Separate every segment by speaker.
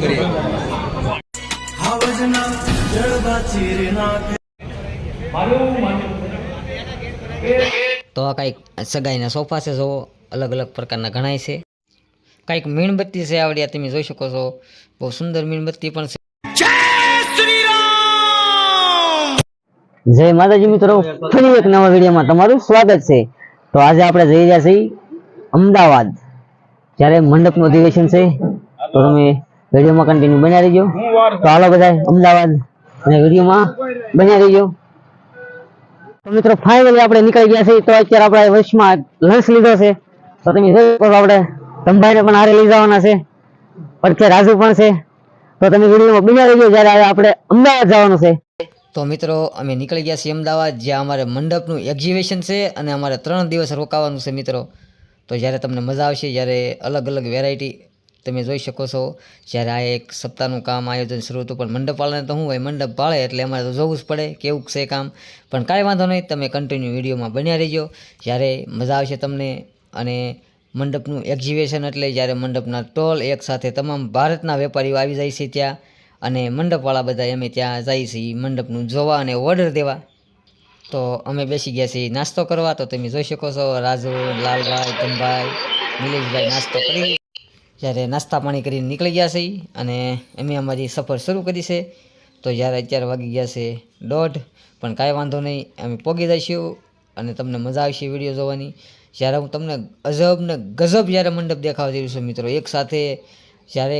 Speaker 1: કરીએ.
Speaker 2: તો આ કંઈક સગાઈના સોફા છે જો અલગ અલગ પ્રકારના ઘણાય છે. કંઈક મીણબત્તી છે આવડ્યા તમે જોઈ શકો છો. બહુ સુંદર મીણબત્તી પણ છે.
Speaker 3: જય માતાજી મિત્રો ફરી એક નવા વિડીયોમાં તમારું સ્વાગત છે. તો આજે આપણે જઈ રહ્યા છીએ અમદાવાદ. જ્યારે મંડપનું અધિવેશન છે તો તમે વિડીયોમાં કન્ટિન્યુ બન્યા રહીજો. તો હાલો બધા અમદાવાદ અને વિડીયોમાં બન્યા રહીજો. તો મિત્રો ફાઇનલી આપણે નીકળી ગયા છીએ. તો અત્યારે આપણે વર્ષમાં લંચ લીધો છે. તો તમે જોઈ શકો આપણે તંભાઈને પણ હારે લઈ જવાના છે. પડખે રાજુ પણ છે. તો તમે વિડીયોમાં બન્યા રહીજો, જ્યારે આપણે અમદાવાદ જવાનું છે.
Speaker 2: તો મિત્રો, અમે નીકળી ગયા છીએ અમદાવાદ, જ્યાં અમારે મંડપનું એક્ઝિબિશન છે અને અમારે ત્રણ દિવસ રોકાવાનું છે મિત્રો. તો જ્યારે તમને મજા આવશે, જ્યારે અલગ અલગ વેરાયટી તમે જોઈ શકો છો, જ્યારે આ એક સપ્તાહનું કામ આયોજન શરૂ હતું, પણ મંડપવાળાને તો શું હોય મંડપ પાળે એટલે અમારે તો જોવું જ પડે કેવું છે કામ. પણ કાંઈ વાંધો નહીં, તમે કન્ટિન્યુ વિડીયોમાં બન્યા રહીજો. જ્યારે મજા આવશે તમને અને મંડપનું એક્ઝિબિશન એટલે જ્યારે મંડપના ટોલ એક સાથે તમામ ભારતના વેપારીઓ આવી જાય છે ત્યાં અને મંડપવાળા બધા અમે ત્યાં જઈએ છીએ મંડપનું જોવા અને ઓર્ડર દેવા. તો અમે બેસી ગયા છીએ નાસ્તો કરવા, તો તમે જોઈ શકો છો રાજુ, લાલભાઈ, ધનભાઈ, નિલેશભાઈ નાસ્તો કરી. જ્યારે નાસ્તા પાણી કરીને નીકળી ગયા છીએ અને અમે અમારી સફર શરૂ કરી છે. તો જ્યારે અત્યારે વાગી ગયા છે દોઢ, પણ કાંઈ વાંધો નહીં, અમે પોગી જઈશું અને તમને મજા આવશે વીડિયો જોવાની. જ્યારે હું તમને અજબ ને ગજબ જ્યારે મંડપ દેખાવા જઈશું છું મિત્રો, એક સાથે જ્યારે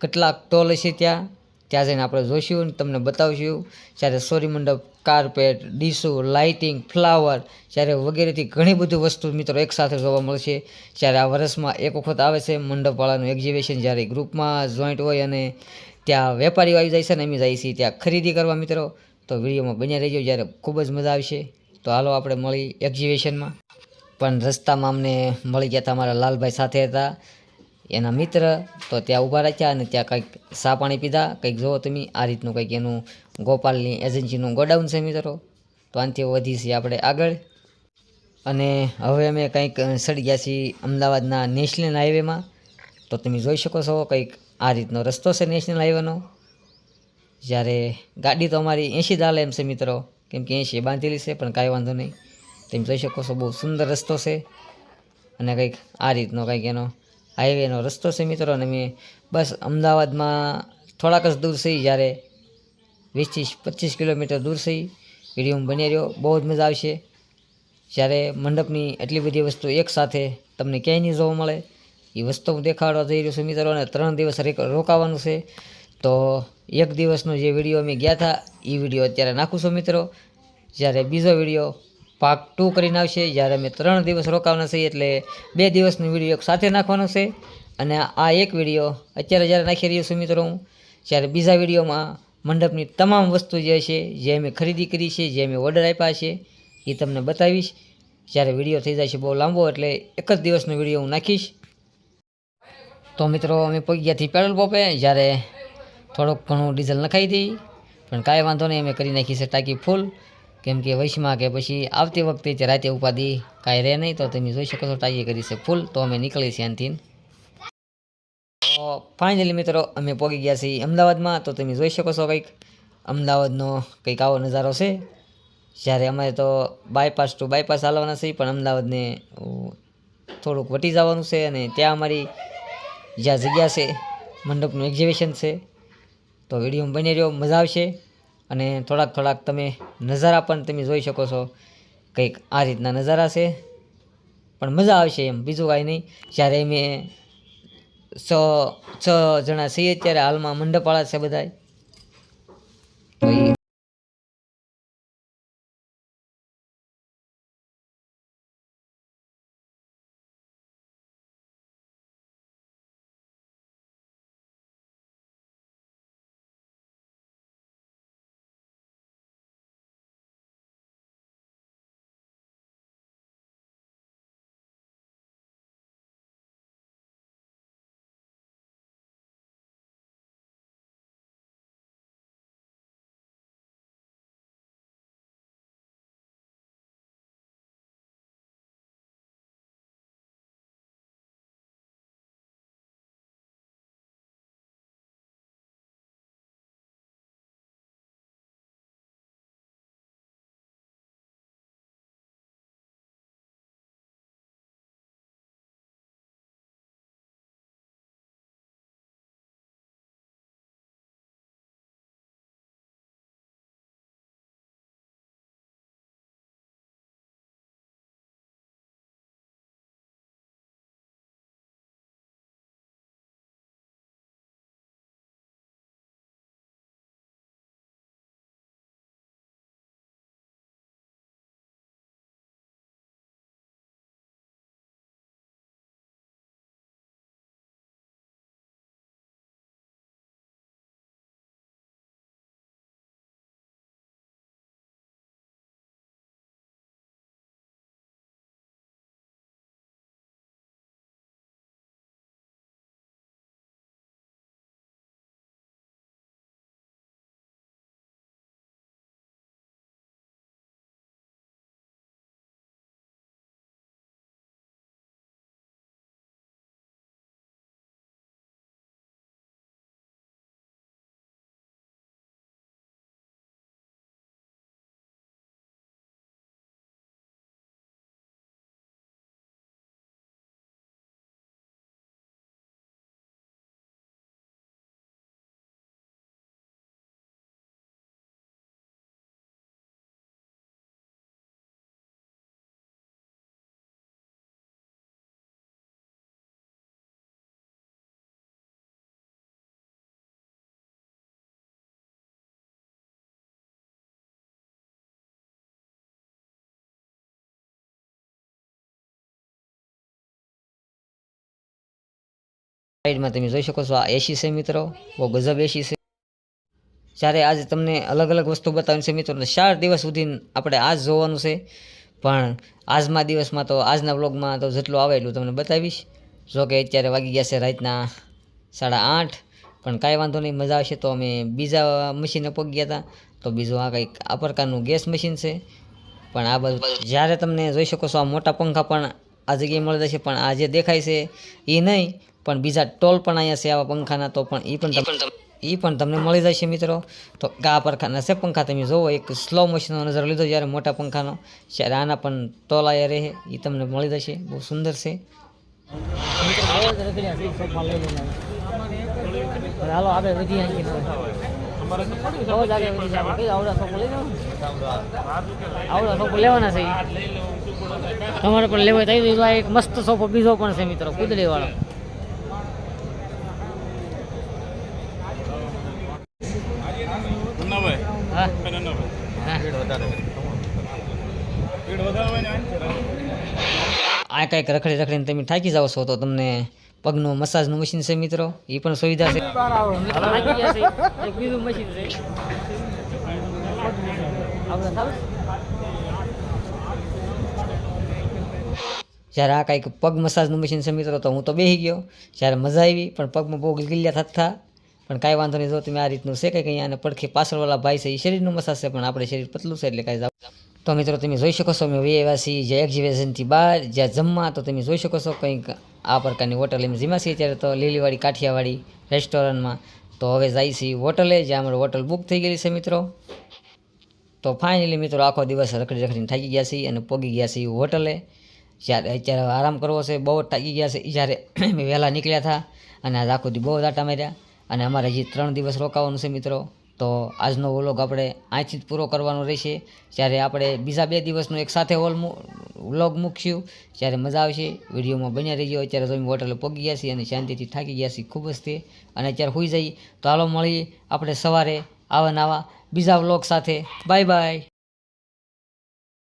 Speaker 2: કેટલાક ટોલ હશે ત્યાં ત્યાં જઈને આપણે જોઈશું અને તમને બતાવશું. જ્યારે સોરી મંડપ કાર્પેટ, ડીશો, લાઇટિંગ, ફ્લાવર જ્યારે વગેરેથી ઘણી બધી વસ્તુ મિત્રો એકસાથે જોવા મળશે. જ્યારે આ વર્ષમાં એક વખત આવે છે મંડપવાળાનું એક્ઝિબિશન જ્યારે ગ્રુપમાં જોઈન્ટ હોય અને ત્યાં વેપારીઓ આવી જાય છે ને અમે જાય છીએ ત્યાં ખરીદી કરવા મિત્રો. તો વિડીયોમાં બન્યા રહીજો જ્યારે ખૂબ જ મજા આવશે. તો હાલો આપણે મળી એક્ઝિબિશનમાં પણ રસ્તામાં અમને મળી ગયા હતા અમારા લાલભાઈ સાથે હતા. એના મિત્ર તો ત્યાં ઊભા રાખ્યા અને ત્યાં કંઈક સા પાણી પીધા, કંઈક જુઓ તમે, આ રીતનું કંઈક એનું ગોપાલની એજન્સીનું ગોડાઉન છે મિત્રો. તો આનાથી વધી છીએ આપણે આગળ. અને હવે અમે કંઈક સડી ગયા છીએ અમદાવાદના નેશનલ હાઈવેમાં. તો તમે જોઈ શકો છો કંઈક આ રીતનો રસ્તો છે નેશનલ હાઈવેનો. જ્યારે ગાડી તો અમારી એંશી દાલ એમ છે મિત્રો. કેમ કે એંશી બાંધેલી છે, પણ કાંઈ વાંધો નહીં. તમે જોઈ શકો છો બહુ સુંદર રસ્તો છે. અને કંઈક આ રીતનો કંઈક એનો હાઈવેનો રસ્તો છે મિત્રો, અને મેં બસ અમદાવાદમાં થોડાક જ દૂર છે, જ્યારે વીસથી પચીસ કિલોમીટર દૂર છે. વિડીયોમાં બની રહ્યો, બહુ જ મજા આવશે. જ્યારે મંડપની એટલી બધી વસ્તુ એકસાથે તમને ક્યાંય નહીં જોવા મળે. એ વસ્તુ હું દેખાડવા જઈ રહ્યો છું મિત્રો, અને ત્રણ દિવસ રેક- રોકાવાનું છે. તો એક દિવસનો જે વીડિયો અમે ગયા હતા, એ વીડિયો અત્યારે નાખું છું મિત્રો. જ્યારે બીજો વીડિયો પાર્ટ ટુ કરીને આવશે, જ્યારે અમે ત્રણ દિવસ રોકાવાના છીએ, એટલે બે દિવસનો વીડિયો એક સાથે નાખવાનો છે. અને આ એક વીડિયો અત્યારે જ્યારે નાખી રહ્યો છું મિત્રો હું જ્યારે બીજા વિડીયોમાં મંડપની તમામ વસ્તુ જે છે, જે અમે ખરીદી કરી છે, જે અમે ઓર્ડર આપ્યા છે, એ તમને બતાવીશ. જ્યારે વીડિયો થઈ જાય છે બહુ લાંબો, એટલે એક જ દિવસનો વીડિયો હું નાખીશ. તો મિત્રો અમે પગ્યાથી ગયા પેટ્રોલ પંપે, જ્યારે થોડોક ઘણું ડીઝલ નખાઈ હતી, પણ કાંઈ વાંધો નહીં, અમે કરી નાખી છે ટાંકી ફૂલ. કેમ કે વૈશમાં કે પછી આવતી વખતે જે રાતે ઉપાધિ કાંઈ રહે નહીં, તો તમે જોઈ શકો છો ટ્રાય કરી છે ફૂલ તો અમે નીકળી છીએ આનથી તો ફાઇનલી મિત્રો, અમે પહોંચી ગયા છીએ અમદાવાદમાં. તો તમે જોઈ શકો છો કંઈક. અમદાવાદનો કંઈક આવો નજારો છે. જ્યારે અમારે તો બાયપાસ ટુ બાયપાસ હાલવાના છીએ પણ અમદાવાદને થોડુંક વટી જવાનું છે અને ત્યાં અમારી જ્યાં જગ્યા છે, મંડપનું એક્ઝિબિશન છે. તો વીડિયો બની રહ્યો, મજા આવશે. અને થોડાક થોડાક તમે નજારા પણ તમે જોઈ શકો છો. કંઈક આ રીતના નજારા છે. પણ મજા આવશે એમ. બીજું કાંઈ નહીં. જ્યારે મેં છ છ જણા છીએ ત્યારે હાલમાં મંડપવાળા છે બધાય. તો એ સાઈડમાં તમે જોઈ શકો છો, આ એસી છે મિત્રો, બહુ ગજબ એસી છે. જ્યારે આજે તમને અલગ અલગ વસ્તુ બતાવવાની છે મિત્રો ચાર દિવસ સુધી આપણે આજ જોવાનું છે. પણ આજના દિવસમાં તો, આજના વ્લોગમાં તો જેટલું આવે એટલું તમને બતાવીશ. જો કે અત્યારે વાગી ગયા છે રાતના સાડા આઠ, પણ કાંઈ વાંધો નહીં, મજા આવશે તો અમે બીજા મશીને પગ ગયા હતા. તો બીજું આ કંઈક આ પ્રકારનું ગેસ મશીન છે. પણ આ બધું, જ્યારે તમને જોઈ શકો છો, આ મોટા પંખા પણ આ જગ્યાએ મળી જશે પણ આ જે દેખાય છે એ નહીં પણ બીજા ટોલ પણ અહીંયા છે આવા પંખાના તો પણ એ પણ એ પણ તમને મળી જશે મિત્રો. તો આ પ્રકારના છે પંખા? તમે જોવો એક સ્લો મોશનનો નજર લીધો જ્યારે મોટા પંખાનો ત્યારે આના પણ ટોલ આવ્યા રહે એ તમને મળી જશે બહુ સુંદર છે. હાલો આગળ વધી આવડા સોફો લેવાના છે. તમારે પણ લેવો થઈ તો એક મસ્ત સોફો બીજો પણ છે મિત્રો કુદરી વાળો હા. આ કંઈક રખડી રખડીને તમે થાકી જાઓ છો તો તમને પગનું મસાજનું મશીન છે મિત્રો. એ પણ સુવિધા છે. જ્યારે આ કાંઈક પગ મસાજનું મશીન છે મિત્રો, તો હું તો બેસી ગયો. જ્યારે મજા આવી, પણ પગમાં બહુ ગિલ્યા થતા. પણ કાંઈ વાંધો નહીં, જો તમે આ રીતનું છે કંઈક અહીંયા પડખે પાછળવાળા ભાઈ છે એ શરીરનું મસાજ છે, પણ આપણે શરીર પતલું છે એટલે કાંઈ જાવ તો મિત્રો તમે જોઈ શકો છો, અમે વે આવ્યા છીએ જે એક્ઝિબિશનથી બહાર જ્યાં જમવા, તો તમે જોઈ શકો છો કંઈક આ પ્રકારની હોટલ એમ જીમાં છીએ ત્યારે તો લીલીવાડી, કાઠિયાવાડી રેસ્ટોરન્ટમાં તો હવે જાય છીએ હોટલે, જ્યાં અમારી હોટલ બુક થઈ ગયેલી છે મિત્રો. તો ફાઇનલી મિત્રો આખો દિવસ રખડી રખડીને થાકી ગયા છીએ અને પોગી ગયા છીએ હોટલે. જ્યારે અત્યારે આરામ કરવો છે, બહુ જ થાકી ગયા છે. જ્યારે અમે વહેલા નીકળ્યા હતા અને આજ આખો દી બહુ દાટા માર્યા. અને અમારે હજી ત્રણ દિવસ રોકાવાનું છે મિત્રો. તો આજનો વ્લોગ આપણે અહીંથી જ પૂરો કરવાનો રહેશે. જ્યારે આપણે બીજા બે દિવસનો એક સાથે હોલ વ્લોગ મૂકશું, ત્યારે મજા આવશે. વિડીયોમાં બન્યા રહીજો. અત્યારે તમે હોટલે પહોંચી ગયા છીએ અને શાંતિથી થાકી ગયા છીએ ખૂબ જ તે. અને અત્યારે હોઈ જઈએ. તો હાલો મળીએ આપણે સવારે આવા નવા બીજા વ્લોગ સાથે. Bye bye.